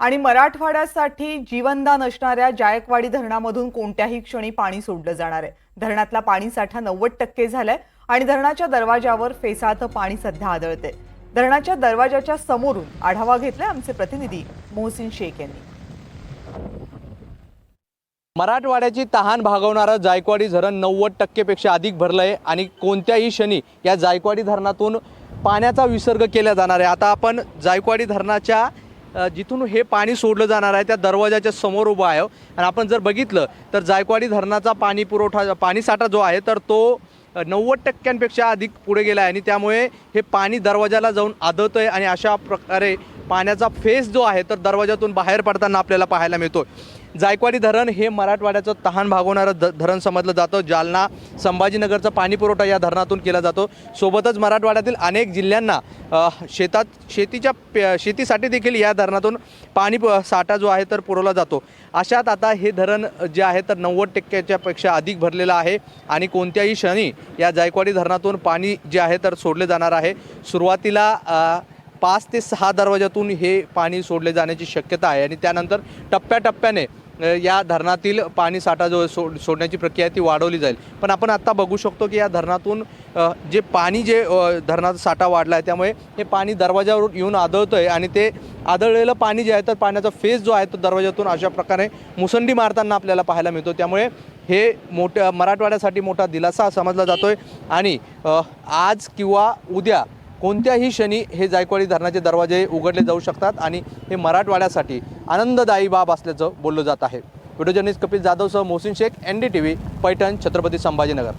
आणि मराठवाड्यासाठी जीवनदान असणाऱ्या जायकवाडी धरणामधून कोणत्याही क्षणी पाणी सोडलं जाणार आहे. धरणातला पाणी साठा नव्वद टक्के झालाय आणि धरणाच्या दरवाजावर फेसाळतं पाणी सध्या आदळते धरणाच्या दरवाजाच्या समोरून आढावा घेतलाय आमचे प्रतिनिधी मोहसिन शेख यांनी. मराठवाड्याची तहान भागवणारं जायकवाडी धरण नव्वद टक्केपेक्षा अधिक भरलं आहे आणि कोणत्याही क्षणी या जायकवाडी धरणातून पाण्याचा विसर्ग केला जाणार आहे. आता आपण जायकवाडी धरणाच्या जिथून हे पाणी सोडलं जाणार आहे त्या दरवाजाच्या समोर उभं आहे. आणि आपण जर बघितलं तर जायकवाडी धरणाचा पाणी पुरवठा पाणीसाठा जो आहे तर तो नव्वद टक्क्यांपेक्षा अधिक पुढे गेला आहे. आणि त्यामुळे हे पाणी दरवाजाला जाऊन आदळतं आहे आणि अशा प्रकारे पाण्याचा फेस जो आहे तर दरवाजातून बाहेर पडताना आपल्याला पाहायला मिळतो जायकवाडी धरण हे मराठवाड्याचं तहान भागवणारं ध धरण समजलं जातं. जालना संभाजीनगरचा पाणी पुरवठा या धरणातून केला जातो. सोबतच मराठवाड्यातील अनेक जिल्ह्यांना शेतात शेतीच्या पे शेतीसाठी देखील या धरणातून पाणी प- साठा जो आहे तर पुरवला जातो. अशात आता हे धरण जे आहे तर नव्वद टक्क्याच्यापेक्षा अधिक भरलेलं आहे आणि कोणत्याही क्षणी या जायकवाडी धरणातून पाणी जे आहे तर सोडले जाणार आहे. सुरुवातीला पाच ते सहा दरवाजातून हे पाणी सोडले जाण्याची शक्यता आहे. आणि त्यानंतर टप्प्याटप्प्याने या धरणातील पाणी साठा जो सोड सोडण्याची प्रक्रिया ती वाढवली जाईल. पण आपण आत्ता बघू शकतो की या धरणातून जे पाणी जे धरणाचा साठा वाढला आहे त्यामुळे हे पाणी दरवाजावर येऊन आदळतं आहे आणि ते आदळलेलं पाणी जे आहे तर पाण्याचा फेस जो आहे तो दरवाजातून अशा प्रकारे मुसंडी मारताना आपल्याला पाहायला मिळतो. त्यामुळे हे मोठ्या मराठवाड्यासाठी मोठा दिलासा समजला जातो आहे आणि आज किंवा उद्या कोणत्याही क्षणी हे जायकवाडी धरणाचे दरवाजे उघडले जाऊ शकतात आणि हे मराठवाड्यासाठी आनंददायी बाब असल्याचं बोललं जात आहे. Video journalist Kapil जाधवसह Mohsin Shaikh N D T V Paithan Chhatrapati Sambhajinagar.